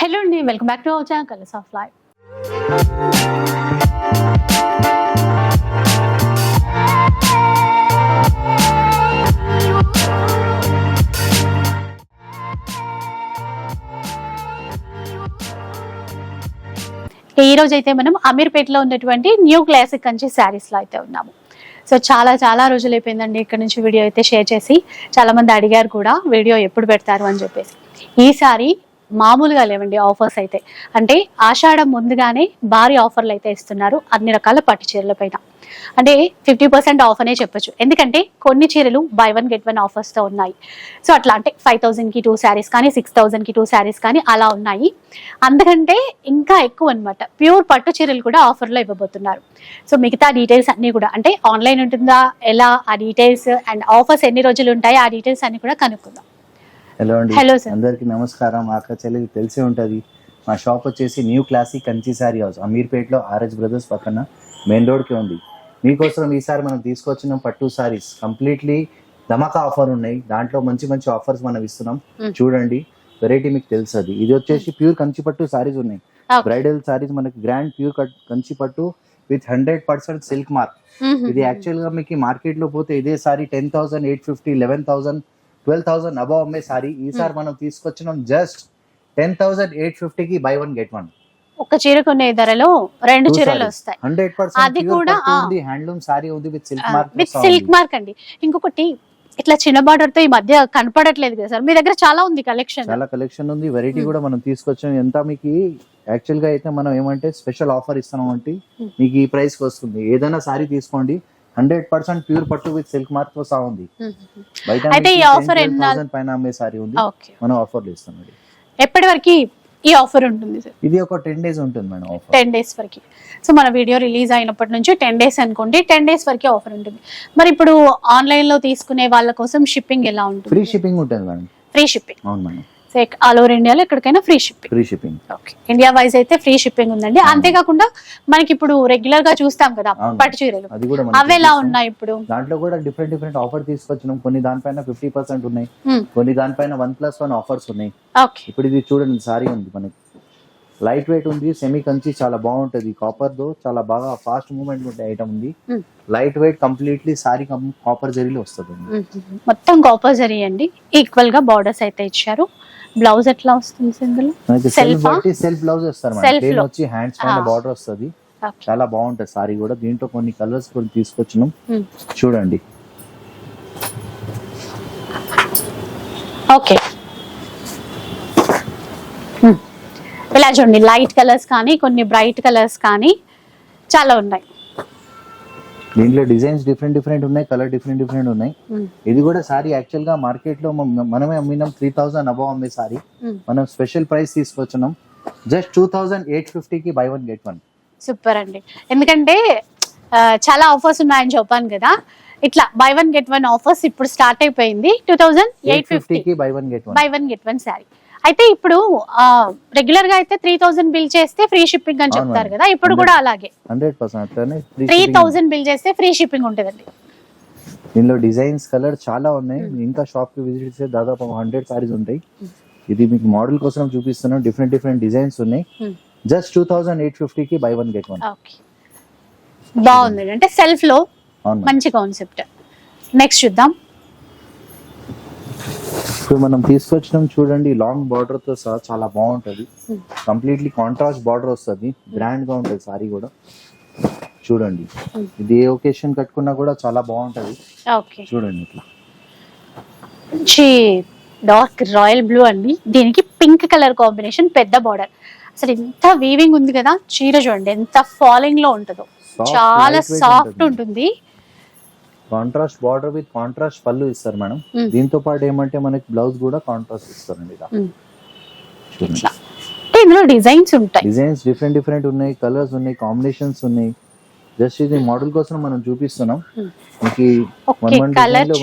Hello అండి welcome back to our channel colours of life ఈ రోజు అయితే మనం అమీర్పేటలో ఉన్నటువంటి న్యూ క్లాసిక్ కంచి శారీస్లో అయితే ఉన్నాము. సో చాలా చాలా రోజులు అయిపోయిందండి ఇక్కడ నుంచి వీడియో అయితే షేర్ చేసి. చాలా మంది అడిగారు కూడా వీడియో ఎప్పుడు పెడతారు? అని చెప్పేసి. ఈసారి మామూలుగా లేవండి ఆఫర్స్ అయితే. అంటే ఆషాఢం ముందుగానే భారీ ఆఫర్లు అయితే ఇస్తున్నారు అన్ని రకాల పట్టు చీరల పైన. అంటే ఫిఫ్టీ పర్సెంట్ ఆఫ్ అనే చెప్పొచ్చు. ఎందుకంటే కొన్ని చీరలు బై వన్ గెట్ వన్ ఆఫర్స్తో ఉన్నాయి. సో అట్లా అంటే ఫైవ్ థౌజండ్కి టూ శారీస్ కానీ సిక్స్ థౌజండ్కి టూ శారీస్ కానీ అలా ఉన్నాయి. అందుకంటే ఇంకా ఎక్కువ అనమాట ప్యూర్ పట్టు చీరలు కూడా ఆఫర్లో ఇవ్వబోతున్నారు. సో మిగతా డీటెయిల్స్ అన్నీ కూడా అంటే ఆన్లైన్ ఉంటుందా? ఎలా? ఆ డీటెయిల్స్ అండ్ ఆఫర్స్ ఎన్ని రోజులు ఉంటాయి? ఆ డీటెయిల్స్ అన్నీ కూడా కనుక్కుందాం. హలో అండి. అందరికి నమస్కారం. మా అక్క చెల్లికి తెలిసే ఉంటది. మా షాప్ వచ్చేసి new classic Kanchi saree house అమీర్పేట్లో RS brothers పక్కన మెయిన్ రోడ్కి ఉంది. మీకోసం ఈసారి మనం తీసుకొచ్చిన పట్టు సారీస్ కంప్లీట్లీ ధమాకా ఆఫర్ ఉన్నాయి. దాంట్లో మంచి మంచి ఆఫర్స్ మనం ఇస్తున్నాం. Hmm. చూడండి. వెరైటీ మీకు తెలుసది. ఇది వచ్చేసి ప్యూర్ కంచి పట్టు సారీస్ ఉన్నాయి. బ్రైడల్ సారీస్ మనకి గ్రాండ్ ప్యూర్ కంచి పట్టు with hundred percent silk mark ఇది యాక్చువల్గా మీకు మార్కెట్లో పోతే ఇదే saree ten thousand eight fifty eleven thousand twelve thousand above అమ్మే సారీ ఈసారి మనం తీసుకొచ్చినాం జస్ట్ టెన్ థౌసండ్ ఎయిట్ ఫిఫ్టీకి బై వన్ గెట్ వన్ ఒక చీర కొనే ధరలో రెండు చీరలు వస్తాయి. హండ్రెడ్ అది కూడా, హ్యాండ్లూమ్ సారీ ఉంది with silk mark with silk mark అండి. ఇంకొకటి ఇట్లా చిన్న బార్డర్తో ఈ మధ్య కనపడట్లేదు కదా సార్? మీ దగ్గర చాలా ఉంది కలెక్షన్ చాలా కలెక్షన్ ఉంది. Variety Hmm. కూడా మనం తీసుకొచ్చాం. ఎంత మీకు యాక్చువల్గా అయితే మనం ఏమంటే స్పెషల్ ఆఫర్ ఇస్తున్నాం అంటే Hmm. మీకు ఈ ప్రైస్కి వస్తుంది. ఏదైనా సారీ తీసుకోండి. హండ్రెడ్ పర్సెంట్ ప్యూర్ పట్టు విత్ సిల్క్ మార్క్తో సా ఉంది బయట అయితే ఈ థౌసండ్ పైన అమ్మే సారీ ఉంది. మనం ఆఫర్లు ఇస్తున్నాం ఎప్పటి వరకు ఈ ఆఫర్ ఉంటుంది సార్? ఇది ఒక టెన్ డేస్ ఉంటుంది మేడం ఆఫర్. టెన్ డేస్ వరకు. సో మన వీడియో రిలీజ్ అయినప్పటి నుంచి టెన్ డేస్ అనుకోండి టెన్ డేస్ వరకే ఆఫర్ ఉంటుంది. మరి ఇప్పుడు ఆన్లైన్లో తీసుకునే వాళ్ళ కోసం షిప్పింగ్ ఎలా ఫ్రీ ఉంటుంది షిప్పింగ్ ఉంటుంది మేడం. ఫ్రీ షిప్పింగ్ అవును మేడం. సో ఆల్ ఓవర్ ఇండియాలో ఎక్కడికైనా free shipping free shipping okay India wise అయితే ఫ్రీ షిప్పింగ్ ఉందండి. అంతేకాకుండా మనకి ఇప్పుడు రెగ్యులర్గా చూస్తాం కదా. పట్టు చీరలు. అవి ఎలా. ఉన్నాయి ఇప్పుడు? దాంట్లో కూడా డిఫరెంట్ డిఫరెంట్ ఆఫర్ తీసుకొచ్చినాం. కొన్ని దానిపైన ఫిఫ్టీ పర్సెంట్ ఉన్నాయి. Hmm. కొన్ని దానిపైన వన్ ప్లస్ వన్ ఆఫర్స్ ఉన్నాయి. ఓకే ఇప్పుడు ఇది చూడండి సారీ ఉంది మనకి. లైట్ వెయిట్ ఉంది సెమీ కంచి చాలా బాగుంటది. కాపర్ దో చాలా బాగా ఫాస్ట్ మూవ్మెంట్ ఉండే ఐటమ్ ఉంది. Light weight completely saree copper జరీలో వస్తుంది మొత్తం కాపర్ జరీ అండి. ఈక్వల్గా బార్డర్స్ అయితే ఇచ్చారు. బ్లౌజ్ ఎట్లా వస్తుంది ఇందులో సెల్ఫ్ సెల్ఫ్ బ్లౌజ్ వస్తారు ప్లేన్. వచ్చి హ్యాండ్స్ పైన. బార్డర్ వస్తుంది. చాలా బాగుంటది సారీ కూడా దీంట్లో కొన్ని కలర్స్ కూడా తీసుకొచ్చినాం Hmm. చూడండి ఓకే Hmm. ఇలా చూడండి లైట్ కలర్స్ కానీ కొన్ని బ్రైట్ కలర్స్ కానీ చాలా ఉన్నాయి దీంట్లో డిజైన్స్ డిఫరెంట్ డిఫరెంట్ ఉన్నాయి కలర్ డిఫరెంట్ డిఫరెంట్ ఉన్నాయి. ఇది కూడా సారీ యాక్చువల్గా మార్కెట్లో మనం- మనమే అమ్మినాం త్రీ థౌసండ్ అబౌవ్ అమ్మే సారీ. మనం స్పెషల్ ప్రైస్ తీసుకొచ్చినాం. జస్ట్ టూ థౌసండ్ ఎయిట్ ఫిఫ్టీకి buy one get one super అండి. ఎందుకంటే చాలా ఆఫర్స్ ఉన్నాయని చెప్పాను కదా. ఇట్లా buy one get one offers ఇప్పుడు స్టార్ట్ అయిపోయింది. టూ థౌజండ్ ఎయిట్ ఫిఫ్టీ ఫిఫ్టీకి buy one get one buy one get one saree అయితే ఇప్పుడు రెగ్యులర్గా అయితే త్రీ థౌసండ్ బిల్ చేస్తే ఫ్రీ షిప్పింగ్ అని చెప్తారు. కదా ఇప్పుడు కూడా అలాగే. Hundred percent three. Thousand bill చేస్తే ఫ్రీ షిప్పింగ్ ఉంటుందండి. దీనిలో డిజైన్స్ కలర్ చాలా ఉన్నాయి. ఇంకా షాప్కి విజిట్ చేస్తే దాదాపు హండ్రెడ్ సారీస్ ఉంటాయి. ఇది మీకు మోడల్ కోసం చూపిస్తున్నాం డిఫరెంట్ డిఫరెంట్ డిజైన్స్ ఉన్నాయి. Hmm. Just two thousand eight ఫిఫ్టీకి బై వన్ గెట్ వన్ బాగుంది. అంటే సెల్ఫ్లో మంచి కాన్సెప్ట్ నెక్స్ట్ చూద్దాం. ఇప్పుడు మనం తీసుకొచ్చినాం చూడండి లాంగ్ బార్డర్తో సహా చాలా బాగుంటది. కంప్లీట్లీ కాంట్రాస్ట్ బార్డర్ వస్తుంది. గ్రాండ్గా ఉంటది సారీ కూడా. చూడండి. ఇది ఏ ఒకేషన్ కట్టుకున్నా కూడా చాలా బాగుంటది. చూడండి ఇట్లా. మంచి డార్క్ రాయల్ బ్లూ అండి. దీనికి పింక్ కలర్ కాంబినేషన్ పెద్ద బార్డర్ అసలు ఎంత వీవింగ్ ఉంది కదా చీర చూడండి ఎంత ఫాలింగ్లో ఉంటుందో. చాలా సాఫ్ట్ ఉంటుంది. కాంట్రాస్ట్ బార్డర్ విత్ కాంట్రాస్ట్ పళ్ళు ఇస్తారు మేడం. దీంతో పాటు ఏమంటే మనకి బ్లౌజ్ కూడా కాంట్రాస్ట్ ఇస్తారండి ఇందులో డిజైన్స్ ఉంటాయి. డిజైన్స్ డిఫరెంట్ డిఫరెంట్ ఉన్నాయి కలర్స్ ఉన్నాయి కాంబినేషన్స్ ఉన్నాయి. జస్ట్ ఇది మోడల్ కోసం మనం చూపిస్తున్నాం.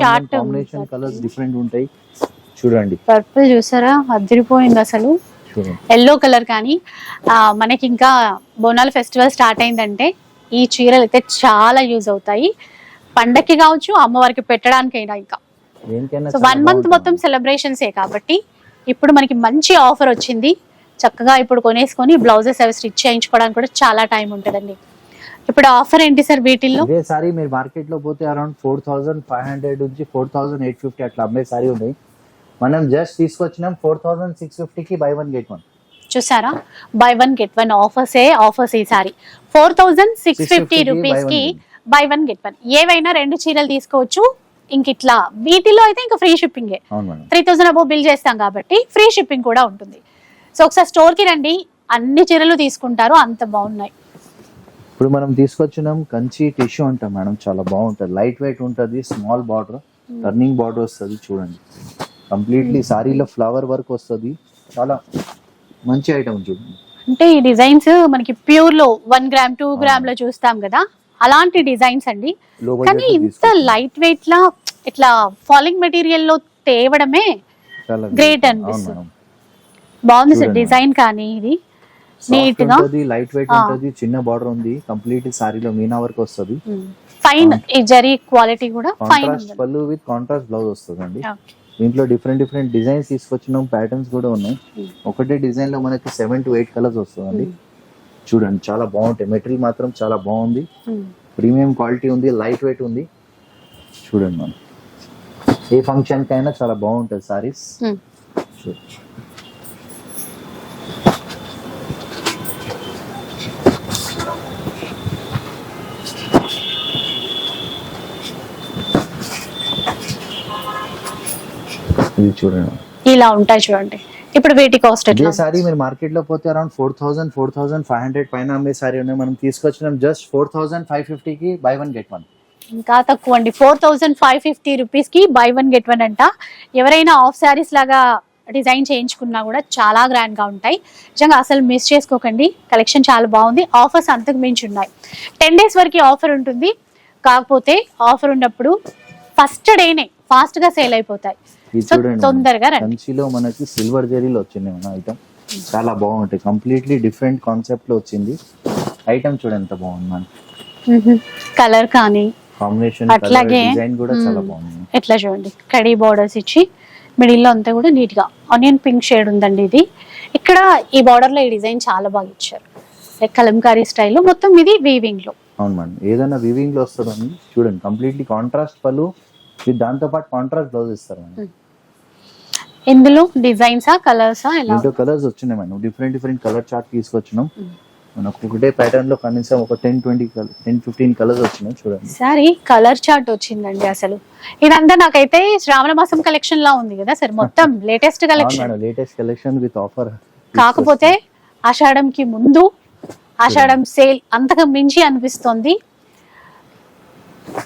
చార్ట్ కాంబినేషన్ కలర్స్ డిఫరెంట్ ఉంటాయి. చూడండి. పర్పుల్ చూసారా? అదిరిపోయింది అసలు. ఎల్లో కలర్ కానీ మనకి ఇంకా బోనాల ఫెస్టివల్ స్టార్ట్ అయిందంటే ఈ చీరలు అయితే చాలా యూజ్ అవుతాయి. పండక్కి కావచ్చు అమ్మవారికి పెట్టడానికైనా ఇంకా. So one month. మొత్తం సెలబ్రేషన్స్ ఏ కాబట్టి ఇప్పుడు మనకి మంచి ఆఫర్ వచ్చింది. చక్కగా ఇప్పుడు కొనేసుకొని బ్లౌజెస్ అవి స్టిచ్ చేయించుకోవడానికి కూడా చాలా టైం ఉంటుందండి. ఇప్పుడు ఆఫర్ ఏంటి సార్ వీటిల్లో? ఇదే సారీ మీరు మార్కెట్లో పోతే around four thousand five hundred నుంచి ఫోర్ థౌసండ్ ఎయిట్ ఫిఫ్టీ అట్లా అమ్మే సారీ ఉన్నాయి మనం జస్ట్ తీసుకొచ్చినాం ఫోర్ థౌసండ్ సిక్స్ ఫిఫ్టీకి బై వన్ గెట్ వన్ చూసారా? Buy one get one offers ఏ ఆఫర్స్ ఈ sari. Four thousand six fifty 650 రూపీస్కి బై వన్ గెట్ వన్ ఏవైనా రెండు చీరలు తీసుకోవచ్చు. ఇంక ఇట్లా వీటిలో అయితే ఇంకా free shipping three thousand above bill చేస్తాం కాబట్టి ఫ్రీ షిప్పింగ్ కూడా ఉంటుంది. సో ఒకసారి స్టోర్కి రండి. అన్ని చీరలు తీసుకుంటారు. అంత బాగున్నాయి. ఇప్పుడు మనం తీసుకొచ్చినాం కంచి టిష్యూ అంటాం మేడం. చాలా బాగుంటుంది. లైట్ వెయిట్ ఉంటుంది. స్మాల్ బార్డర్ టర్నింగ్ బార్డర్ వస్తుంది చూడండి. కంప్లీట్లీ సారీలో ఫ్లవర్ వర్క్ వస్తుంది. చాలా మంచి ఐటమ్ చూడండి. అంటే ఈ డిజైన్స్ మనకి ప్యూర్లో వన్ గ్రామ్ టూ గ్రామ్లో చూస్తాం కదా. అలాంటి డిజైన్స్ అండి కానీ ఇంత. లైట్ వెయిట్ లా ఇట్లా ఫాలింగ్ మెటీరియల్లో తేవడమే అవును అనిపిస్తుంది. బాగుంది సార్. డిజైన్ కానీ ఇది Neat గా. Light weight. ఉంటుంది చిన్న బార్డర్ ఉంది కంప్లీట్ సారీలో మీనా వర్క్ వస్తుంది ఫైన్ ఈ జరీ క్వాలిటీ కూడా ఫైన్ పళ్ళు విత్ కాంట్రాస్ట్ బ్లౌజ్ వస్తుంది అండి దీంట్లో డిఫరెంట్ డిఫరెంట్ డిజైన్స్ తీసుకొచ్చినాం ప్యాటర్న్స్ కూడా ఉన్నాయి. ఒకటే డిజైన్లో మనకి సెవెన్ టు ఎయిట్ కలర్స్ వస్తుందండి చూడండి చాలా బాగుంటాయి. మెటీరియల్ మాత్రం చాలా బాగుంది. ప్రీమియం క్వాలిటీ ఉంది లైట్ వెయిట్ ఉంది. చూడండి మనం. ఏ ఫంక్షన్ కైనా చాలా బాగుంటుంది సారీస్ ఇది చూడండి. ఇలా ఉంటాయి చూడండి. ఇప్పుడు వీటి కాస్ట్ ఇదే ఎట్లా సారీ మీరు మార్కెట్లో పోతే around four thousand four thousand five hundred పైన అమ్మే సారీ ఉన్నాయి. మనం తీసుకొచ్చినాం జస్ట్ ఫోర్ థౌసండ్ ఫైవ్ ఫిఫ్టీకి బై వన్ గెట్ వన్ ఇంకా తక్కువ అండి. ఫోర్ థౌసండ్ ఫైవ్ ఫిఫ్టీ రూపీస్కి బై వన్ గెట్ వన్ అంట. ఎవరైనా ఆఫ్ శారీస్ లాగా డిజైన్ చేయించుకున్నా కూడా చాలా గ్రాండ్గా ఉంటాయి. నిజంగా అసలు మిస్ చేసుకోకండి. కలెక్షన్ చాలా బాగుంది. ఆఫర్స్ అంతకు మించి ఉన్నాయి. టెన్ డేస్ వరకు ఆఫర్ ఉంటుంది. కాకపోతే ఆఫర్ ఉన్నప్పుడు ఫస్ట్ డేనే ఫాస్ట్గా సేల్ అయిపోతాయి. ఇది సో చూడండి తొందరగా కంచిలో మనకి సిల్వర్ జరీలో వచ్చింది మన ఐటమ్. చాలా బాగుంటాయి. కంప్లీట్లీ డిఫరెంట్ కాన్సెప్ట్లో వచ్చింది. ఐటమ్ చూడండి ఎంత బాగుంది మనకి. కలర్ కానీ కాంబినేషన్ అట్లాగే, డిజైన్ కూడా చాలా. బాగుంది. ఎట్లా చూడండి. కడీ బార్డర్స్ ఇచ్చి మిడిల్లో అంతా కూడా నీట్గా ఆనియన్ పింక్ షేడ్ ఉందండి ఇది. ఇక్కడ ఈ బార్డర్లో ఈ డిజైన్ చాలా బాగా ఇచ్చారు. లైక్ కలంకారీ స్టైల్లో. మొత్తం ఇది వీవింగ్లో. అవును మేడం. ఏదైనా వివింగ్లో వస్తుందండి. చూడండి. కంప్లీట్లీ కాంట్రాస్ట్ విత్ దాంతో పాటు కాంట్రాస్ట్ బ్లౌజ్ ఇస్తారు మేడం. ఇందులో డిజైన్సా కలర్సా ఎలా దీంట్లో కలర్స్ వచ్చినాయి madam. Different different colour chart తీసుకొచ్చినాం. మనకు ఒకటే ప్యాటర్న్లో కనీసం ఒక ten twenty ten fifteen colours వచ్చినాయి చూడండి. సారీ కలర్ చార్ట్ వచ్చిందండి అసలు. ఇదంతా నాకైతే శ్రావణ మాసం కలెక్షన్ లా ఉంది కదా సార్. మొత్తం latest collection latest collection with offer కాకపోతే ఆషాఢంకి ముందు ఆషాఢం సేల్ అంతకు మించి అనిపిస్తుంది.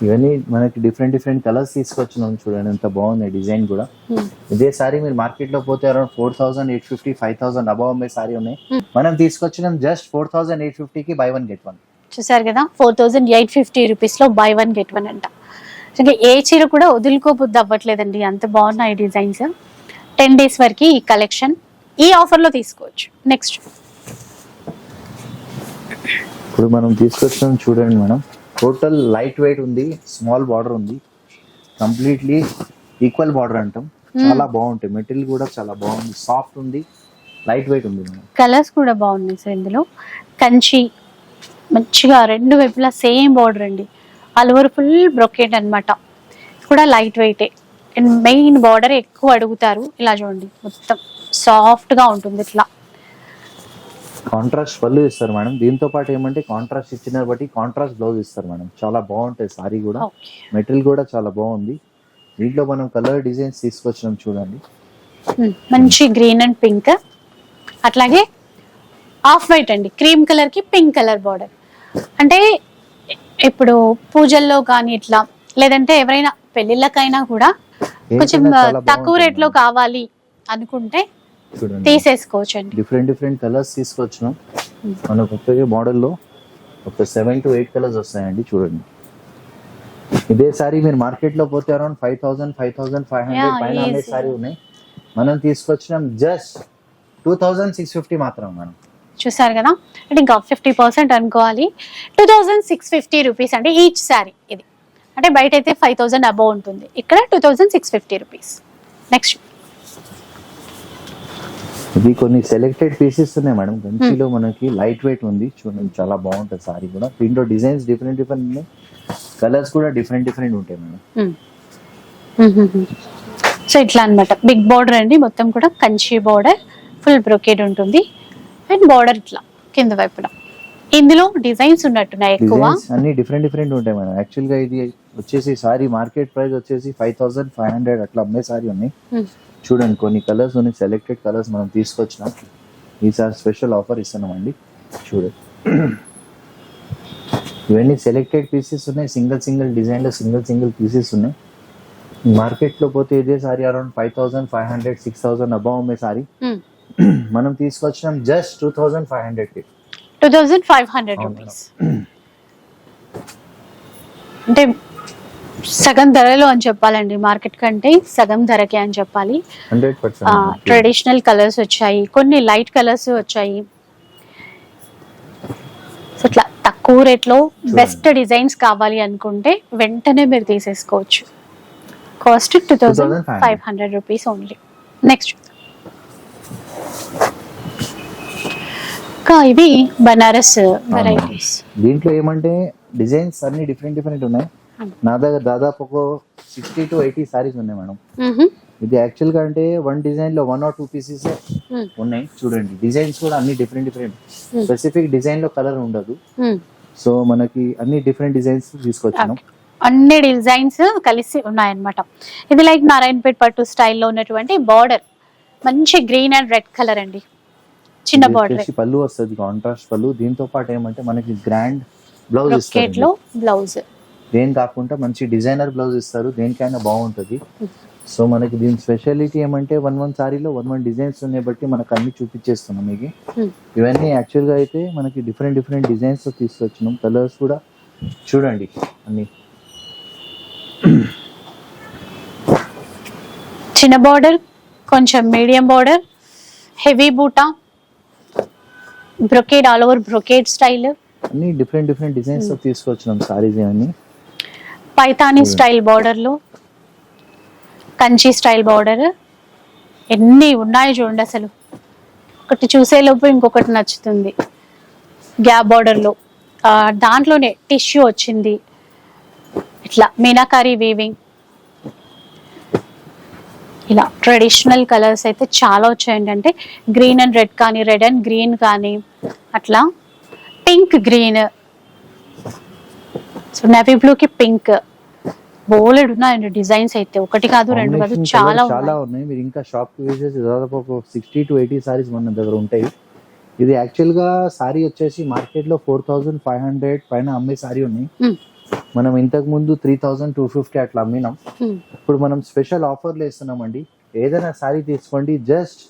ఇవన్నీ మనకి డిఫరెంట్ డిఫరెంట్ కలర్స్ తీసుకొచ్చినాం చూడండి ఎంత బాగుంది డిజైన్ కూడా. Hmm. ఇదే సారీ మీరు మార్కెట్లో పోతే around four thousand eight fifty five thousand above అమ్మే సారీ ఉన్నాయి. Hmm. మనం తీసుకొచ్చినాం జస్ట్ ఫోర్ థౌసండ్ ఎయిట్ ఫిఫ్టీకి బై వన్ గెట్ వన్ చూసారు కదా ఫోర్ థౌజండ్ ఎయిట్ ఫిఫ్టీ రూపీస్లో బై వన్ గెట్ వన్ అంట. ఇంకా ఏ చీర కూడా వదులుకోబుద్ది అవ్వట్లేదండి అంత బాగున్నాయి డిజైన్స్ టెన్ డేస్ వరకు ఈ కలెక్షన్ ఈ ఆఫర్లో తీసుకోవచ్చు. నెక్స్ట్ ఇప్పుడు మనం తీసుకొచ్చినాం చూడండి మేడం. టోటల్ లైట్ వెయిట్ ఉంది స్మాల్ బార్డర్ ఉంది. కంప్లీట్లీ ఈక్వల్ బార్డర్ అంటాం. చాలా బాగుంటాయి. మెటీరియల్ కూడా చాలా బాగుంది. సాఫ్ట్ ఉంది లైట్ వెయిట్ ఉంది కలర్స్ కూడా బాగున్నాయి సార్ ఇందులో. కంచి మంచిగా రెండు వైపులా సేమ్ బార్డర్ అండి. అలవర్ ఫుల్ బ్రొకెట్ అన్నమాట. కూడా లైట్ వెయిటే. అండ్ మెయిన్ బార్డర్ ఎక్కువ అడుగుతారు. ఇలా చూడండి మొత్తం సాఫ్ట్గా ఉంటుంది ఇట్లా. కాంట్రాస్ట్ పళ్ళు ఇస్తారు మేడం. దీంతో పాటు ఏమంటే కాంట్రాస్ట్ ఇచ్చిన బట్టి కాంట్రాస్ట్ బ్లౌజ్ ఇస్తారు మేడం. చాలా బాగుంటాయి సారీ కూడా. మెటీరియల్ కూడా చాలా బాగుంది. దీంట్లో మనం కలర్ డిజైన్స్ తీసుకొచ్చినాం చూడండి. మంచి గ్రీన్ అండ్ పింక్ అట్లాగే ఆఫ్ వైట్ అండి. క్రీమ్ కలర్కి పింక్ కలర్ బార్డర్ అంటే ఇప్పుడు పూజల్లో కానీ ఇట్లా లేదంటే ఎవరైనా పెళ్ళిళ్ళకైనా కూడా కొంచెం తక్కువ రేట్లో. కావాలి అనుకుంటే తీసేసుకోవచ్చు అండి డిఫరెంట్ డిఫరెంట్ కలర్స్ తీసుకొచ్చినాం. మనకు ఒకే మోడల్లో ఒక సెవెన్ టు ఎయిట్ కలర్స్ వస్తాయండి చూడండి. ఇదే సారీ మీరు మార్కెట్లో పోతే around five thousand five thousand five hundred పైన అమ్మే easy. సారీ ఉన్నాయి. మనం తీసుకొచ్చినాం just two thousand six fifty మాత్రం మనం. చూసారు కదా? అంటే ఇంకా ఫిఫ్టీ పర్సెంట్ అనుకోవాలి. Two thousand six fifty rupees అంటే ఈచ్ శారీ ఇది. అంటే బయట అయితే ఫైవ్ థౌజండ్ అబౌవ్ ఉంటుంది. ఇక్కడ two thousand six fifty rupees next ఇది కొన్ని సెలెక్టెడ్ పీసెస్ ఉన్నాయి మేడం. కంచిలో మనకి లైట్ వెయిట్ ఉంది. చూడండి చాలా బాగుంటుంది సారీ కూడా. దీంట్లో డిజైన్స్ డిఫరెంట్ డిఫరెంట్ ఉన్నాయి. కలర్స్ కూడా డిఫరెంట్ డిఫరెంట్ ఉంటాయి మేడం. సో ఇట్లా అన్నమాట. బిగ్ బార్డర్ అండి. మొత్తం కూడా కంచి బార్డర్ ఫుల్ బ్రొకేడ్ ఉంటుంది. అండ్ బార్డర్ ఇట్లా కింద వైపున. ఇందులో డిజైన్స్ ఉన్నట్టున్నాయి ఎక్కువ. అన్ని డిఫరెంట్ డిఫరెంట్ ఉంటాయి మేడం. యాక్చువల్గా ఇది వచ్చేసి సారీ మార్కెట్ ప్రైస్ వచ్చేసి ఫైవ్ థౌసండ్ ఫైవ్ హండ్రెడ్ అట్లా అమ్మే సారీ ఉన్నాయి. Hmm. చూడండి కొన్ని కలర్స్ ఉన్నాయి సెలెక్టెడ్ కలర్స్ మనం తీసుకొచ్చినాం ఈసారి స్పెషల్ ఆఫర్ ఇస్తున్నాం అండి చూడండి ఇవన్నీ సెలెక్టెడ్ పీసెస్ ఉన్నాయి సింగిల్ సింగిల్ డిజైన్లో సింగిల్ సింగిల్ పీసెస్ ఉన్నాయి. మార్కెట్లో పోతే ఇదే sari around five thousand five hundred six thousand above అమ్మే సారీ. Hmm. మనం తీసుకొచ్చినాం జస్ట్ టూ థౌసండ్ ఫైవ్ హండ్రెడ్కి. Two thousand five hundred rupees అంటే సగం ధరలో అని చెప్పాలండి. మార్కెట్ కంటే సగం ధరకే అని చెప్పాలి. ట్రెడిషనల్ కలర్స్ వచ్చాయి. కొన్ని లైట్ కలర్స్ వచ్చాయి. సో ఇట్లా తక్కువ రేట్లో బెస్ట్ డిజైన్స్ కావాలి అనుకుంటే వెంటనే మీరు తీసేసుకోవచ్చు. Cost two thousand five hundred rupees only next ఇంకా ఇవి బనారస్ వెరైటీస్ దీంట్లో ఏమంటే డిజైన్స్ అన్ని డిఫరెంట్ డిఫరెంట్ ఉన్నాయి. నా దగ్గర దాదాపు ఒక సిక్స్టీ టు ఎయిటీ సారీస్ ఉన్నాయి మేడం. ఇది యాక్చువల్గా అంటే వన్ డిజైన్లో వన్ ఆర్ టూ పీసెస్ ఉన్నాయి. చూడండి డిజైన్స్ కూడా అన్ని డిఫరెంట్ డిఫరెంట్. స్పెసిఫిక్ డిజైన్లో కలర్ ఉండదు. సో మనకి అన్ని డిఫరెంట్ డిజైన్స్ తీసుకొచ్చినాం. అన్ని డిజైన్స్ కలిసి ఉన్నాయన్నమాట. ఇది లైక్ నారాయణపేట్ పట్టు స్టైల్లో ఉన్నటువంటి బార్డర్ మంచి గ్రీన్ అండ్ రెడ్ కలర్ అండి. చిన్న బార్డర్ పళ్ళు వస్తుంది కాంట్రాస్ట్ పళ్ళు. దీంతో పాటు ఏమంటే మనకి గ్రాండ్ బ్లౌజ్ బ్లౌజ్ దేని కాకుండా మంచి డిజైనర్ బ్లౌజ్ ఇస్తారు దేనికైనా బాగుంటుంది. సో మనకి దీని స్పెషాలిటీ ఏమంటే వన్ వన్ సారీలో వన్ వన్ డిజైన్స్ ఉన్నాయి బట్టి మనకు అన్ని చూపించేస్తున్నాం మీకు. ఇవన్నీ యాక్చువల్గా అయితే మనకి డిఫరెంట్ డిఫరెంట్ డిజైన్స్తో తీసుకొచ్చినాం. కలర్స్ కూడా చూడండి అన్ని. చిన్న బార్డర్ కొంచెం మీడియం బార్డర్ హెవీ బూటా brocade all over brocade style అన్ని డిఫరెంట్ డిఫరెంట్ డిజైన్స్తో తీసుకొచ్చినాం సారీస్ ఇవన్నీ. పైతానీ స్టైల్ బార్డర్లో కంచి స్టైల్ బార్డర్ ఎన్ని ఉన్నాయి చూడండి అసలు. ఒకటి చూసేలోపు ఇంకొకటి నచ్చుతుంది. గ్యాప్ బార్డర్లో ఆ, దాంట్లోనే టిష్యూ వచ్చింది. ఇట్లా మీనాకారి వీవింగ్ ఇలా ట్రెడిషనల్ కలర్స్ అయితే చాలా వచ్చాయండి. అంటే గ్రీన్ అండ్ రెడ్ కానీ రెడ్ అండ్ గ్రీన్ కానీ అట్లా pink green so navy blue కి పింక్ బోలెడ్ ఉన్నాయండి డిజైన్స్ అయితే. ఒకటి కాదు రెండు కాదు చాలా చాలా ఉన్నాయి. ఉన్నాయి. మీరు ఇంకా షాప్కి విజిట్ దాదాపు ఒక సిక్స్టీ టు ఎయిటీ సారీస్ మన దగ్గర ఉంటాయి. ఇది యాక్చువల్గా సారీ వచ్చేసి మార్కెట్లో ఫోర్ థౌసండ్ ఫైవ్ హండ్రెడ్ పైన అమ్మే సారీ ఉన్నాయి. మ్మ్. మనం ఇంతకు ముందు త్రీ థౌసండ్ టూ ఫిఫ్టీ అట్లా అమ్మినాం. Hmm. ఇప్పుడు మనం స్పెషల్ ఆఫర్లు ఇస్తున్నామండి. ఏదైనా సారీ తీసుకోండి. Just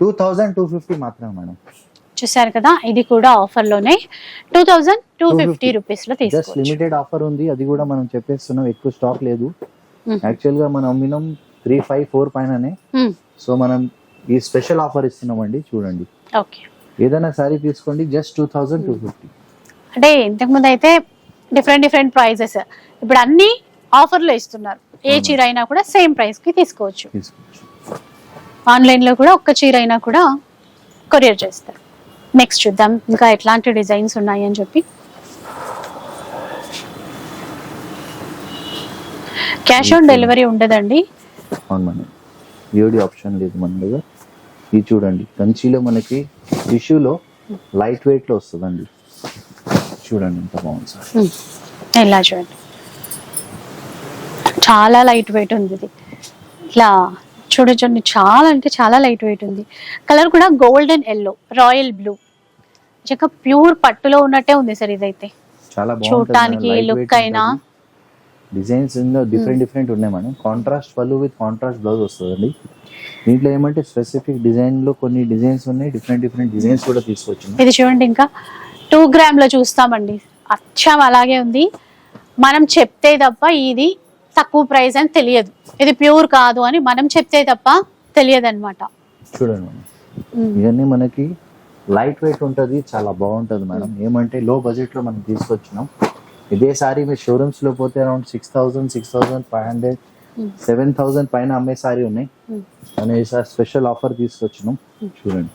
two thousand two fifty మాత్రమే మేడం. చూసారు కదా ఇది కూడా ఆఫర్లోనే టూ థౌజండ్ టూ ఫిఫ్టీ 250 రూపీస్లో తీసుకోవచ్చు. లిమిటెడ్ ఆఫర్ ఉంది అది కూడా మనం చెప్పేస్తున్నాం ఎక్కువ స్టాక్ లేదు. యాక్చువల్గా మనం అమ్మినాం త్రీ ఫైవ్ ఫోర్ పైననే. సో మనం ఈ స్పెషల్ ఆఫర్ ఇస్తున్నామండి చూడండి. ఓకే. ఏదైనా సారీ తీసుకోండి just two thousand two fifty. అంటే ఇంతకు ముందు అయితే డిఫరెంట్ డిఫరెంట్ ప్రైజెస్ ఇప్పుడు అన్ని ఆఫర్లో ఇస్తున్నారు. ఏ చీర అయినా కూడా సేమ్ ప్రైస్కి తీసుకోవచ్చు. తీసుకోవచ్చు. ఆన్లైన్లో కూడా ఒక్క చీర అయినా కూడా కొరియర్ చేస్తారు. నెక్స్ట్ చూద్దాం. ఇంకా ఎట్లాంటి డిజైన్స్ ఉన్నాయి అని చెప్పి క్యాష్ ఆన్ డెలివరీ ఉండదండి. అవును ఏడి ఆప్షన్ లేదు మన దగ్గర. ఇది చూడండి. కంచిలో మనకి టిష్యూలో లైట్ వెయిట్లో వస్తుందండి. చూడండి ఎంత బాగుంది సార్. ఇలా చూడండి. చాలా లైట్ వెయిట్ ఉంది ఇది. ఇట్లా చూడొచ్చండి చాలా అంటే చాలా లైట్ వెయిట్ ఉంది. కలర్ కూడా గోల్డెన్ ఎల్లో రాయల్ బ్లూ చక్క ప్యూర్ పట్టులో ఉన్నట్టే ఉంది సార్ ఇదైతే. చాలా చూడటానికి లుక్ అయినా. డిజైన్స్ డిఫరెంట్ డిఫరెంట్ ఉన్నాయి మేడం. కాంట్రాస్ట్ పళ్ళు విత్ కాంట్రాస్ట్ బ్లౌజ్ వస్తుందండి. దీంట్లో ఏమంటే స్పెసిఫిక్ డిజైన్లో కొన్ని డిజైన్స్ ఉన్నాయి. డిఫరెంట్ డిఫరెంట్ డిజైన్స్ కూడా తీసుకొచ్చింది. ఇది చూడండి ఇంకా. టూ గ్రామ్లో చూస్తామండి. అచ్చం అలాగే ఉంది. మనం చెప్తే తప్ప ఇది తక్కువ ప్రైస్ అని తెలియదు. ఇది ప్యూర్ కాదు అని మనం చెప్తే తప్ప తెలియదు అనమాట చూడండి మేడం. ఇవన్నీ మనకి లైట్ వెయిట్ ఉంటుంది చాలా బాగుంటుంది మేడం. ఏమంటే లో బడ్జెట్లో మనం తీసుకొచ్చినాం. ఇదే సారీ మీ షోరూమ్స్లో పోతే around six thousand six thousand five hundred Hmm. Seven thousand పైన అమ్మే సారీ ఉన్నాయి. Hmm. ఈసారి స్పెషల్ ఆఫర్ తీసుకొచ్చినాం. చూడండి.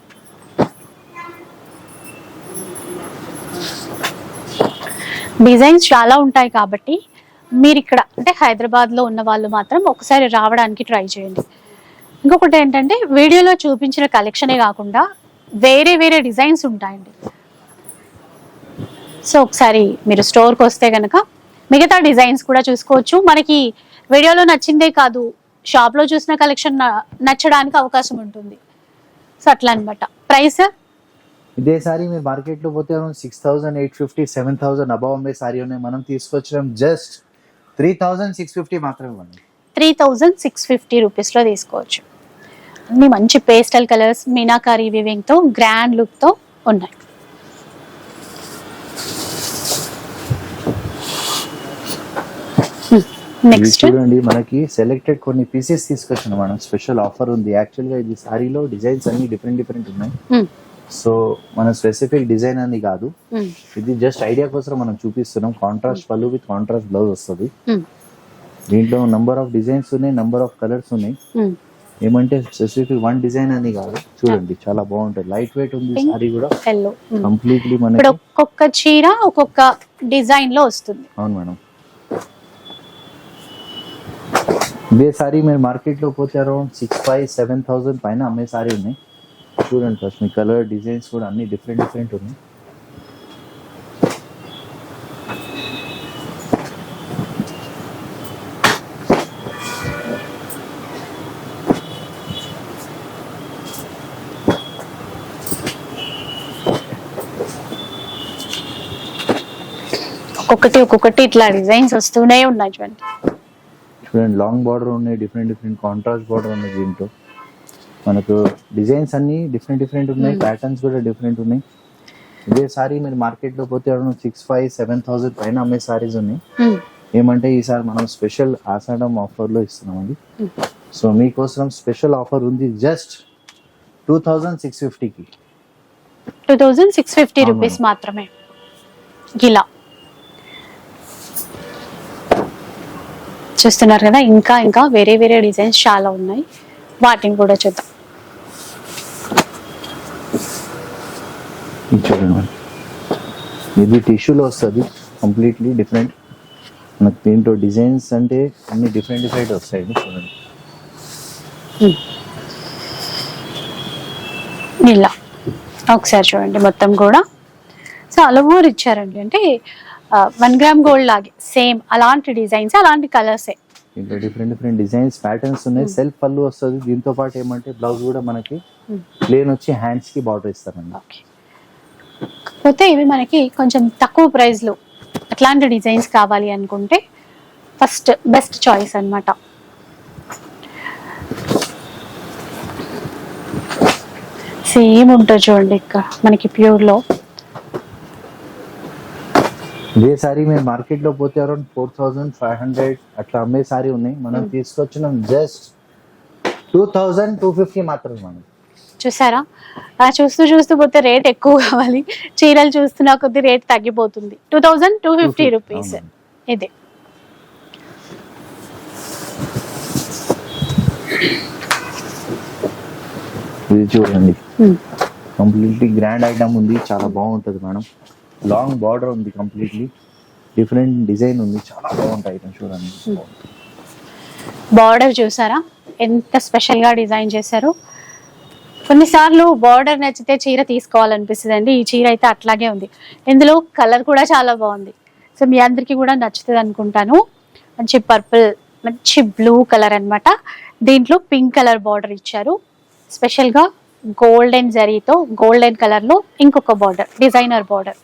డిజైన్స్ చాలా ఉంటాయి కాబట్టి మీరు ఇక్కడ అంటే హైదరాబాద్లో ఉన్న వాళ్ళు మాత్రం ఒకసారి రావడానికి ట్రై చేయండి. ఇంకొకటి ఏంటంటే వీడియోలో చూపించిన కలెక్షనే కాకుండా వేరే వేరే డిజైన్స్ ఉంటాయండి. సో ఒకసారి మీరు స్టోర్కి వస్తే కనుక మిగతా డిజైన్స్ కూడా చూసుకోవచ్చు. మనకి వీడియోలో నచ్చిందే కాదు షాప్లో చూసిన కలెక్షన్ నచ్చడానికి అవకాశం ఉంటుంది. సో అట్లా అనమాట ప్రైస్? ఇదే సారీ మీరు మార్కెట్లో పోతే six thousand eight fifty seven thousand above అమ్మే సారీ ఉన్నాయి. మనం తీసుకొచ్చినాం just three thousand six fifty మాత్రమే త్రీ థౌజండ్ సిక్స్ ఫిఫ్టీ రూపీస్లో తీసుకోవచ్చు. అన్ని మంచి పేస్టల్ కలర్స్ మీనాకారి వివింగ్తో గ్రాండ్ లుక్తో ఉన్నాయి. ఇది నెక్స్ట్ చూడండి మనకి సెలెక్టెడ్ కొన్ని పీసెస్ తీసుకొచ్చిన మనం స్పెషల్ ఆఫర్ ఉంది. యాక్చువల్గా ఇది సారీలో డిజైన్స్ అన్ని డిఫరెంట్ డిఫరెంట్ ఉన్నాయి. సో మన స్పెసిఫిక్ డిజైన్ అని కాదు. ఇది జస్ట్ ఐడియా కోసం మనం చూపిస్తున్నాం. కాంట్రాస్ట్ పళ్ళు విత్ కాంట్రాస్ట్ బ్లౌజ్ వస్తుంది. దీంట్లో నంబర్ ఆఫ్ డిజైన్స్ ఉన్నాయి నంబర్ ఆఫ్ కలర్స్ ఉన్నాయి. ఏమంటే స్పెసిఫిక్ వన్ డిజైన్ అని కాదు. చూడండి చాలా బాగుంటుంది. లైట్ వెయిట్ ఉంది. సారీ కూడా. ఎల్లో కంప్లీట్లీ మనకి ఒక్కొక్క చీర ఒక్కొక్క డిజైన్లో వస్తుంది. అవును మేడం. ఇదే సారీ మీరు మార్కెట్లో పోతే around six five seven thousand పైన అమ్మే సారీ ఉన్నాయి. చూడండి ఫస్ట్ మీ కలర్ డిజైన్స్ కూడా అన్ని డిఫరెంట్ డిఫరెంట్ ఉన్నాయి. ఒక్కొక్కటి ఒక్కొక్కటి ఇట్లా డిజైన్స్ వస్తూనే ఉన్నాయి చూడండి. చూడండి లాంగ్ బార్డర్ ఉన్నాయి డిఫరెంట్ డిఫరెంట్ కాంట్రాస్ట్ బార్డర్ ఉన్నాయి దీంట్లో. మనకు డిజైన్స్ అన్ని డిఫరెంట్ డిఫరెంట్ ఉన్నాయి ప్యాటర్న్స్ కూడా డిఫరెంట్ ఉన్నాయి. ఇదే సారీ మీరు మార్కెట్లో పోతే సిక్స్ ఫైవ్ సెవెన్ థౌసండ్ పైన అమ్మే సారీస్ ఉన్నాయి. Hmm. ఏమంటే ఈసారి మనం స్పెషల్ ఆషాఢం ఆఫర్లో ఇస్తున్నామండి. Hmm. సో మీకోసం స్పెషల్ ఆఫర్ ఉంది జస్ట్ టూ థౌజండ్ సిక్స్ ఫిఫ్టీకి two thousand six fifty. Rupees మాత్రమే. ఇలా. చూస్తున్నారు కదా ఇంకా ఇంకా వేరే వేరే డిజైన్స్ చాలా ఉన్నాయి. వాటిని కూడా చూద్దాం. ఇది టిష్యూలో వస్తుంది కంప్లీట్లీ డిఫరెంట్ మనకు దీంట్లో డిజైన్స్ అంటే అన్ని డిఫరెంట్ డిఫరెంట్ వస్తాయండి చూడండి. ఇలా. ఒకసారి చూడండి మొత్తం కూడా. సో అలమూరు ఇచ్చారండి అంటే వన్ గ్రామ్ గోల్డ్ లాగే సేమ్ అలాంటి డిజైన్స్ అలాంటి కలర్సే డిఫరెంట్ డిఫరెంట్ డిజైన్స్ ప్యాటర్న్స్ ఉన్నాయి. సెల్ఫ్ పళ్ళు వస్తుంది. దీంతో పాటు ఏమంటే బ్లౌజ్ కూడా మనకి Hmm. ప్లేన్ వచ్చి హ్యాండ్స్కి బార్డర్ ఇస్తారండి. కాకపోతే ఇవి మనకి కొంచెం తక్కువ ప్రైస్లో అట్లాంటి డిజైన్స్ కావాలి అనుకుంటే ఫస్ట్ బెస్ట్ చాయిస్ అన్నమాట. సేమ్ ఉంటుంది చూడండి ఇక్కడ మనకి ప్యూర్లో ఇదే సారీ మీరు మార్కెట్లో పోతే around four thousand five hundred అట్లా అమ్మే సారీ ఉన్నాయి. మనం తీసుకొచ్చినాం just two thousand two fifty మాత్రమే మనం. చూసారా? ఆ చూస్తూ చూస్తూ పోతే రేట్ ఎక్కువ కావాలి. చీరలు చూస్తున్నా కొద్ది రేట్ తగ్గిపోతుంది. Two thousand two fifty rupees. ఇది. ఇది చూడండి. Hmm. కంప్లీట్లీ గ్రాండ్ ఐటమ్ ఉంది. చాలా బాగుంటుంది మేడం. లాంగ్ బార్డర్ ఉంది కంప్లీట్లీ డిఫరెంట్ డిజైన్ ఉంది. చాలా బాగుంటాయి చూడండి బార్డర్ hmm. చూసారా? ఎంత స్పెషల్గా డిజైన్ చేశారు. కొన్నిసార్లు బార్డర్ నచ్చితే చీర తీసుకోవాలనిపిస్తుంది అండి ఈ చీర అయితే అట్లాగే ఉంది. ఇందులో కలర్ కూడా చాలా బాగుంది. సో మీ అందరికీ కూడా నచ్చుతుంది అనుకుంటాను. మంచి పర్పుల్ మంచి బ్లూ కలర్ అన్నమాట. దీంట్లో పింక్ కలర్ బార్డర్ ఇచ్చారు. స్పెషల్గా గోల్డెన్ జరీతో గోల్డెన్ కలర్లో ఇంకొక బార్డర్ డిజైనర్ బార్డర్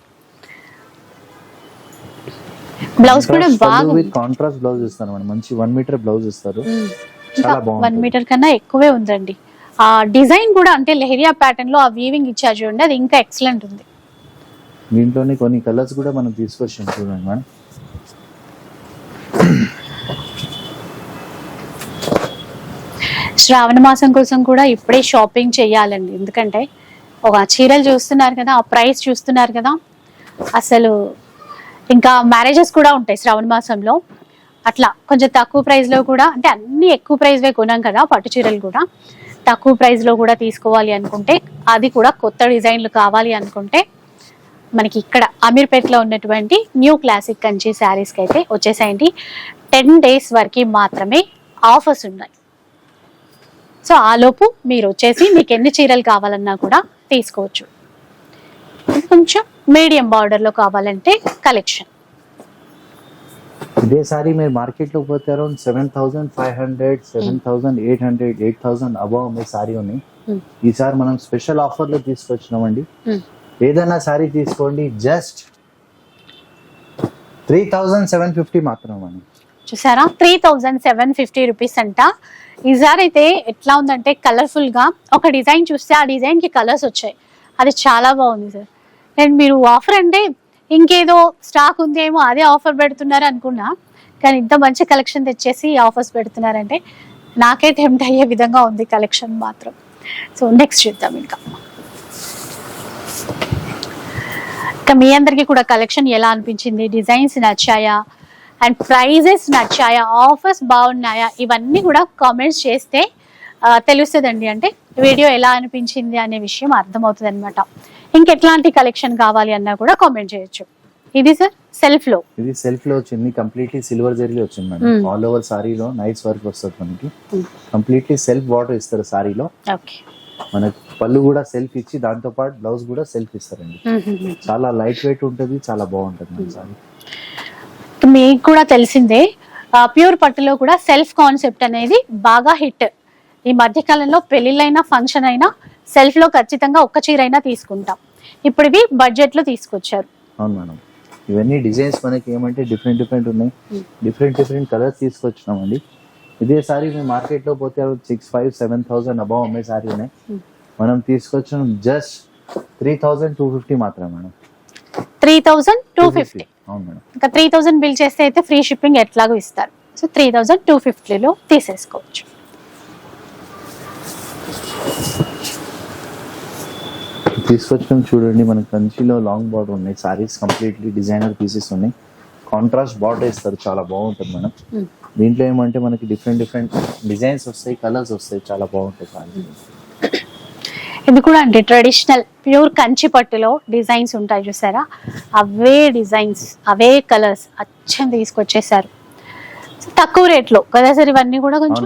బ్లౌజ్ కూడా బాగా కాంట్రాస్ట్ బ్లౌజ్ ఇస్తారు మేడం. మంచి వన్ మీటర్ బ్లౌజ్ ఇస్తారు. చాలా వన్ బాగుంటుంది. మీటర్ కన్నా ఎక్కువే ఉందండి. ఆ డిజైన్ కూడా అంటే లెహరియా ప్యాటర్న్లో ఆ వీవింగ్ ఇచ్చారు చూడండి అది ఇంకా ఎక్సలెంట్ ఉంది. దీంట్లోనే కొన్ని కలర్స్ కూడా మనం తీసుకొచ్చాం చూడండి మేడం. శ్రావణ మాసం కోసం కూడా ఇప్పుడే షాపింగ్ చేయాలండి. ఎందుకంటే ఒక చీరలు చూస్తున్నారు కదా ఆ ప్రైస్ చూస్తున్నారు కదా. అసలు ఇంకా మ్యారేజెస్ కూడా ఉంటాయి శ్రావణ మాసంలో. అట్లా కొంచెం తక్కువ ప్రైస్లో కూడా అంటే అన్ని ఎక్కువ ప్రైస్ కొనాం కదా పట్టు చీరలు కూడా. తక్కువ ప్రైస్లో కూడా తీసుకోవాలి అనుకుంటే అది కూడా కొత్త డిజైన్లు కావాలి అనుకుంటే మనకి ఇక్కడ అమీర్పేటలో ఉన్నటువంటి న్యూ క్లాసిక్ కంచి శారీస్కి అయితే వచ్చేసాయండి. టెన్ డేస్ వరకు మాత్రమే ఆఫర్స్ ఉన్నాయి. సో ఆలోపు మీరు వచ్చేసి మీకు ఎన్ని చీరలు కావాలన్నా కూడా తీసుకోవచ్చు. కొంచెం మీడియం బార్డర్లో కావాలంటే కలెక్షన్ ఇదే సారీ మీరు మార్కెట్లో పోతే around seven thousand five hundred seven thousand eight hundred eight thousand above మీ సారీ ఉన్నాయి. Hmm. ఈసారి మనం స్పెషల్ ఆఫర్లో తీసుకొచ్చినామండి. ఏదైనా సారీ తీసుకోండి just three thousand seven fifty మాత్రం అండి. చూసారా? Three thousand seven fifty rupees అంట. ఈసారి అయితే ఎట్లా ఉందంటే కలర్ఫుల్గా ఒక డిజైన్ చూస్తే ఆ డిజైన్కి కలర్స్ వచ్చాయి. అది చాలా బాగుంది సార్ అండ్ మీరు ఆఫర్ అంటే ఇంకేదో స్టాక్ ఉందేమో అదే ఆఫర్ పెడుతున్నారు అనుకున్నా కానీ ఇంత మంచి కలెక్షన్ తెచ్చేసి ఆఫర్స్ పెడుతున్నారంటే నాకే టెంప్ట్ అయ్యే విధంగా ఉంది కలెక్షన్ మాత్రం. సో నెక్స్ట్ చూద్దాం ఇంకా. ఇంకా మీ అందరికీ కూడా కలెక్షన్ ఎలా అనిపించింది? డిజైన్స్ నచ్చాయా? అండ్ ప్రైజెస్ నచ్చాయా? ఆఫర్స్ బాగున్నాయా? ఇవన్నీ కూడా కామెంట్స్ చేస్తే తెలుస్తుందండి. అంటే వీడియో ఎలా అనిపించింది అనే విషయం అర్థమవుతుంది అనమాట ఇంకెట్లాంటి కలెక్షన్ కావాలి అన్నా కూడా కామెంట్ చేయొచ్చు. ఇది సార్ సెల్ఫ్లో ఇది సెల్ఫ్లో వచ్చింది కంప్లీట్లీ సిల్వర్ జరీ వచ్చింది మేడం Hmm. ఆల్ ఓవర్ సారీలో నైట్స్ వర్క్ వస్తుంది మనకి. Hmm. కంప్లీట్లీ సెల్ఫ్ బార్డర్ ఇస్తారు సారీలో మనకి పళ్ళు కూడా సెల్ఫ్ ఇచ్చి దాంతో పాటు బ్లౌజ్ కూడా సెల్ఫ్ ఇస్తారండి. చాలా లైట్ వెయిట్ ఉంటుంది చాలా బాగుంటుంది సారీ మీకు కూడా తెలిసిందే ప్యూర్ పట్టులో కూడా సెల్ఫ్ కాన్సెప్ట్ అనేది బాగా హిట్ ఈ మధ్య కాలంలో పెళ్ళిళ్ళైనా ఫంక్షన్ అయినా సెల్ఫ్లో ఖచ్చితంగా ఒక్క చీర అయినా తీసుకుంటాం. ఇప్పుడు ఇవి బడ్జెట్లో తీసుకొచ్చారు. అవును మేడం. ఇవన్నీ డిజైన్స్ మనకి ఏమంటే డిఫరెంట్ డిఫరెంట్ ఉన్నాయి. డిఫరెంట్ డిఫరెంట్ కలర్స్ తీసుకొచ్చినామండి. ఇదే సారీ మేము మార్కెట్లో పోతే six five seven thousand above అమ్మే సారీ ఉన్నాయి. మనం తీసుకొచ్చిన just three thousand two fifty మాత్రమే madam. Three thousand two fifty అవును మేడం. ఇంకా త్రీ థౌజండ్ బిల్ చేస్తే అయితే ఫ్రీ షిప్పింగ్ ఎట్లాగో ఇస్తారు. సో త్రీ థౌజండ్ టూ ఫిఫ్టీలో తీసేసుకోవచ్చు. తీసుకొచ్చిన చూడండి మనకి కంచిలో లాంగ్ బార్డర్ ఉన్నాయి సారీస్ కంప్లీట్లీ డిజైనర్ పీసెస్ ఉన్నాయి. కాంట్రాస్ట్ బార్డర్ ఇస్తారు చాలా బాగుంటుంది మేడం. Hmm. దీంట్లో ఏమంటే మనకి డిఫరెంట్ డిఫరెంట్ డిజైన్స్ వస్తాయి కలర్స్ వస్తాయి చాలా బాగుంటాయి సారీ ఇది కూడా అండి ట్రెడిషనల్ ప్యూర్ కంచి పట్టులో డిజైన్స్ ఉంటాయి చూసారా? అవే డిజైన్స్ అవే కలర్స్ అచ్చం తీసుకొచ్చేసారు. తక్కువ రేట్లో కదా సార్ ఇవన్నీ కూడా కొంచెం?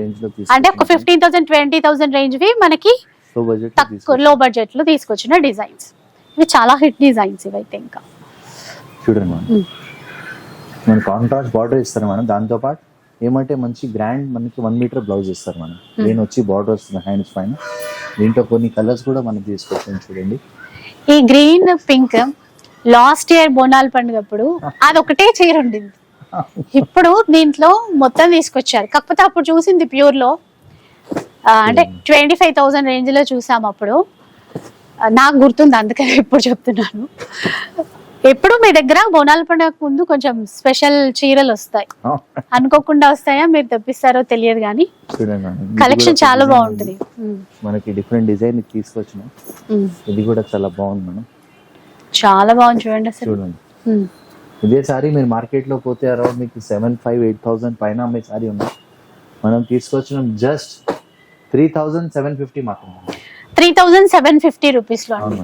రేంజ్ అంటే ఒక ఫిఫ్టీన్ థౌసండ్ ట్వంటీ థౌసండ్ రేంజ్వి మనకి లో బడ్జెట్ తక్కువ లో బడ్జెట్లో తీసుకొచ్చిన డిజైన్స్ ఇవి చాలా హిట్ డిజైన్స్ ఇవైతే ఇంకా. చూడండి. మన. కాంట్రాస్ట్ బార్డర్ ఇస్తారు మేడం దాంతో పాటు ఏమంటే మంచి గ్రాండ్ మనకి వన్ మీటర్ బ్లౌజ్ ఇస్తారు మనం. దీని వచ్చి బార్డర్ వస్తుంది హ్యాండ్స్ పైన. దీంట్లో కొన్ని కలర్స్ కూడా మనం తీసుకొచ్చాం చూడండి. ఈ గ్రీన్ పింక్ లాస్ట్ ఇయర్ బోనాల పండుగ అప్పుడు అది ఒకటే చీర ఉండింది. ఇప్పుడు దీంట్లో మొత్తం తీసుకొచ్చారు. కాకపోతే అప్పుడు చూసింది ప్యూర్లో అంటే ట్వంటీ ఫైవ్ థౌసండ్ రేంజ్లో చూసాం అప్పుడు. నాకు గుర్తుంది అందుకని ఇప్పుడు చెప్తున్నాను. ఎప్పుడు మీ దగ్గర బోనాల పండుగ ముందు కొంచెం స్పెషల్ చీరలు వస్తాయి. అనుకోకుండా వస్తాయా? మీరు తెప్పిస్తారో తెలియదు కానీ కలెక్షన్ చాలా బాగుంటుంది. ఉంది. మనకి డిఫరెంట్ డిజైన్ తీసుకొచ్చినాం. ఇది కూడా చాలా బాగుంది మేడం. చాలా బాగుంది చూడండి అసలు. చూడండి. ఉమ్. ఇదే సారీ మీరు మార్కెట్లో పోతే అరౌండ్ మీకు సెవెన్ ఫైవ్ ఎయిట్ థౌసండ్ పైన అమ్మే సారీ ఉన్నాయి మనం తీసుకొచ్చినాం just three thousand seven fifty మాత్రమే త్రీ థౌజండ్ సెవెన్ ఫిఫ్టీ రూపీస్లో అండి.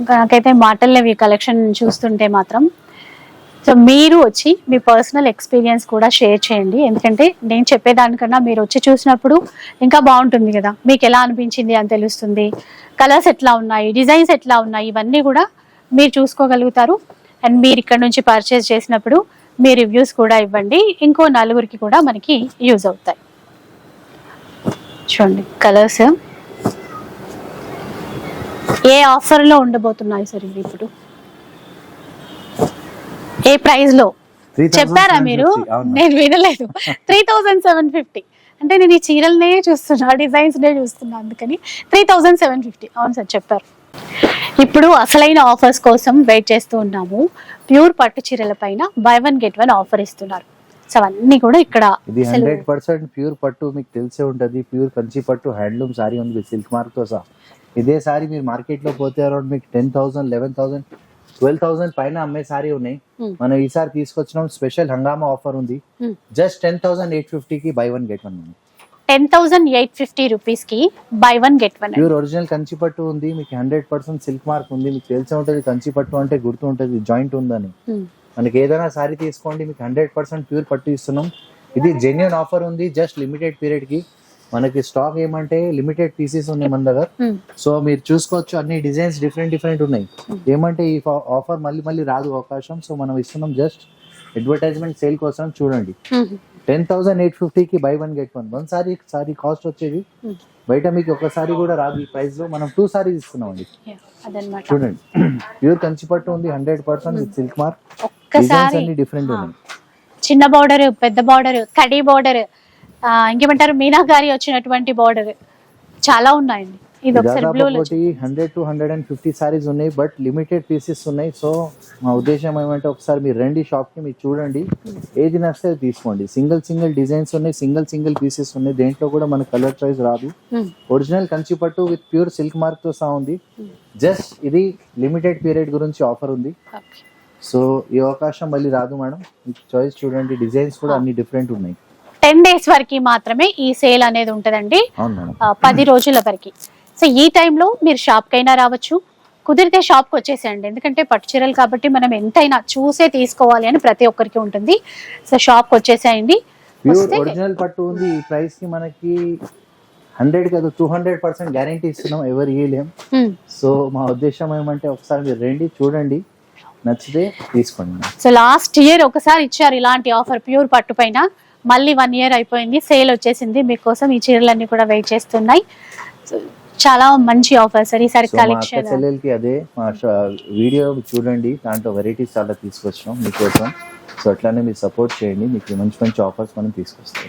ఇంకా నాకైతే మాటల్లో ఈ కలెక్షన్ చూస్తుంటే మాత్రం. సో మీరు వచ్చి మీ పర్సనల్ ఎక్స్పీరియన్స్ కూడా షేర్ చేయండి. ఎందుకంటే నేను చెప్పేదానికన్నా మీరు వచ్చి చూసినప్పుడు ఇంకా బాగుంటుంది కదా. మీకు ఎలా అనిపించింది అని తెలుస్తుంది. కలర్స్ ఎట్లా ఉన్నాయి? డిజైన్స్ ఎట్లా ఉన్నాయి? ఇవన్నీ కూడా మీరు చూసుకోగలుగుతారు. అండ్ మీరు ఇక్కడ నుంచి పర్చేస్ చేసినప్పుడు మీ రివ్యూస్ కూడా ఇవ్వండి. ఇంకో నలుగురికి కూడా మనకి యూజ్ అవుతాయి. చూడండి. కలర్స్ ఏ ఆఫర్లో ఉండబోతున్నాయి సార్ ఇవి ఇప్పుడు? ఏ ప్రైస్లో? 3,750, చెప్పారా మీరు. నేను వినలేదు. త్రీ థౌజండ్ సెవెన్ ఫిఫ్టీ అంటే నేను ఈ చీరలనే చూస్తున్నా డిజైన్స్ నే చూస్తున్నా అందుకని త్రీ థౌజండ్ సెవెన్ ఫిఫ్టీ అవును సార్ చెప్పారు. ఇప్పుడు అసలైన ఆఫర్స్ కోసం వెయిట్ చేస్తూ ఉన్నాము. ప్యూర్ పట్టు చీరల పైన buy one get one offer ఇస్తున్నారు. సో అవన్నీ కూడా ఇక్కడ ఇది హండ్రెడ్ పర్సెంట్ ప్యూర్ పట్టు మీకు తెలిసే ఉంటది. ప్యూర్ కంచి పట్టు హ్యాండ్లూమ్ సారీ ఉంది సిల్క్ మార్క్తో సహా. ఇదే సారీ మీరు మార్కెట్లో పోతే అరౌండ్ మీకు ten thousand eleven thousand twelve thousand పైన అమ్మే సారీ ఉన్నాయి. Hmm. మనం ఈసారి తీసుకొచ్చినాం స్పెషల్ హంగామా ఆఫర్ ఉంది. Hmm. Just ten thousand eight ఫిఫ్టీకి buy one get one ten thousand eight fifty రూపీస్కి buy one get one pure original కంచిపట్టు ఉంది మీకు హండ్రెడ్ పర్సెంట్ సిల్క్ మార్క్ ఉంది. మీకు తెలిసి ఉంటుంది కంచిపట్టు అంటే గుర్తు ఉంటుంది జాయింట్ ఉందని. మనకి ఏదైనా సారీ తీసుకోండి మీకు హండ్రెడ్ పర్సెంట్ ప్యూర్ పట్టు ఇస్తున్నాం. ఇది జెన్యున్ ఆఫర్ ఉంది జస్ట్ లిమిటెడ్ పీరియడ్కి. మనకి స్టాక్ ఏమంటే లిమిటెడ్ పీసెస్ ఉన్నాయి మన దగ్గర. సో మీరు చూసుకోవచ్చు అన్ని డిజైన్స్ డిఫరెంట్ డిఫరెంట్ ఉన్నాయి. ఏమంటే ఈ ఆఫర్ మళ్ళీ మళ్ళీ రాదు అవకాశం. సో మనం ఇస్తున్నాం జస్ట్ అడ్వర్టైజ్మెంట్ సేల్ కోసం చూడండి. టెన్ థౌసండ్ ఎయిట్ ఫిఫ్టీకి buy one get one one sari sari cost వచ్చేది. Hmm. బయట మీకు ఒక సారీ కూడా రాదు ఈ ప్రైస్లో. మనం టూ సారీస్ ఇస్తున్నాం అండి చూడండి. ప్యూర్ కంచిపట్టు ఉంది hundred percent with silk mark ఒక్కసారి. చిన్న బార్డర్ పెద్ద బార్డర్ కడి బార్డర్ ఇంకేమంటారు? మీనాకారి వచ్చినటువంటి బార్డర్ చాలా ఉన్నాయండి. ఇది ఒకసారి దాదాపు బ్లూ ఒకటి hundred to hundred and fifty saris ఉన్నాయి బట్ లిమిటెడ్ పీసెస్ ఉన్నాయి. సో మా ఉద్దేశం ఏమంటే ఒకసారి మీరు రండి షాప్కి మీరు చూడండి. ఏది నచ్చితే తీసుకోండి. సింగిల్ సింగిల్ డిజైన్స్ ఉన్నాయి సింగిల్ సింగిల్ పీసెస్ ఉన్నాయి. దేంట్లో కూడా మన కలర్ చాయిస్ రాదు. ఒరిజినల్ కంచిపట్టు విత్ ప్యూర్ సిల్క్ మార్క్తో సహా ఉంది. జస్ట్ ఇది లిమిటెడ్ పీరియడ్ గురించి ఆఫర్ ఉంది. సో ఈ అవకాశం మళ్ళీ రాదు మేడం. చాయిస్ చూడండి డిజైన్స్ కూడా అన్ని డిఫరెంట్ ఉన్నాయి. టెన్ డేస్ వరకు మాత్రమే ఈ సేల్ అనేది ఉంటదండి. పది రోజుల వరకు. సో ఈ టైంలో మీరు షాప్కైనా రావచ్చు. కుదిరితే షాప్కి వచ్చేసేయండి. ఎందుకంటే పట్టు చీరలు కాబట్టి మనం ఎంతైనా చూసే తీసుకోవాలి అని ప్రతి ఒక్కరికి ఉంటుంది. సో షాప్కి వచ్చేసేయండి. ప్యూర్ వస్తే ఒరిజినల్ పట్టు ఉంది. ఈ ప్రైస్కి మనకి హండ్రెడ్ కాదు టూ హండ్రెడ్ పర్సెంట్ గ్యారంటీ ఇస్తున్నాం. ఎవరు ఇవ్వలేం హ్మ్. సో మా ఉద్దేశం ఏమంటే ఒకసారి మీరు రండి చూడండి. నచ్చితే తీసుకోండి సో లాస్ట్ ఇయర్ ఒకసారి ఇచ్చారు ఇలాంటి ఆఫర్ ప్యూర్ పట్టు పైన. మళ్ళీ వన్ ఇయర్ అయిపోయింది సేల్ వచ్చేసింది. మీకోసం ఈ చీరలన్నీ కూడా వెయిట్ చేస్తున్నాయి. చాలా మంచి ఆఫర్ సార్ ఈసారి కలెక్షన్. అదే మా వీడియో చూడండి దాంట్లో వెరైటీస్ చాలా తీసుకొచ్చినాం మీకోసం. సో అట్లానే మీరు సపోర్ట్ చేయండి. మీకు మంచి మంచి ఆఫర్స్ మనం తీసుకొస్తాం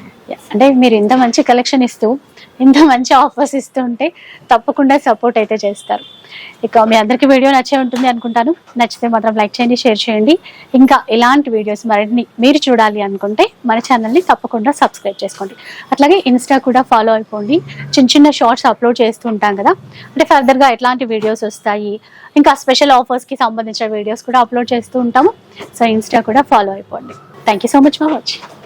అంటే మీరు ఇంత మంచి కలెక్షన్ ఇస్తూ ఇంత మంచి ఆఫర్స్ ఇస్తూ ఉంటే తప్పకుండా సపోర్ట్ అయితే చేస్తారు. ఇక మీ అందరికీ వీడియో నచ్చే ఉంటుంది అనుకుంటాను. నచ్చితే మాత్రం లైక్ చేయండి షేర్ చేయండి. ఇంకా ఇలాంటి వీడియోస్ మరిన్ని మీరు చూడాలి అనుకుంటే మన ఛానల్ని తప్పకుండా సబ్స్క్రైబ్ చేసుకోండి. అట్లాగే ఇన్స్టా కూడా ఫాలో అయిపోండి. చిన్న చిన్న షార్ట్స్ అప్లోడ్ చేస్తూ ఉంటాం కదా. అంటే ఫర్దర్గా ఎట్లాంటి వీడియోస్ వస్తాయి? ఇంకా స్పెషల్ ఆఫర్స్కి సంబంధించిన వీడియోస్ కూడా అప్లోడ్ చేస్తూ ఉంటాము. సో ఇన్స్టా కూడా ఫాలో అయిపోండి. Thank you so much for watching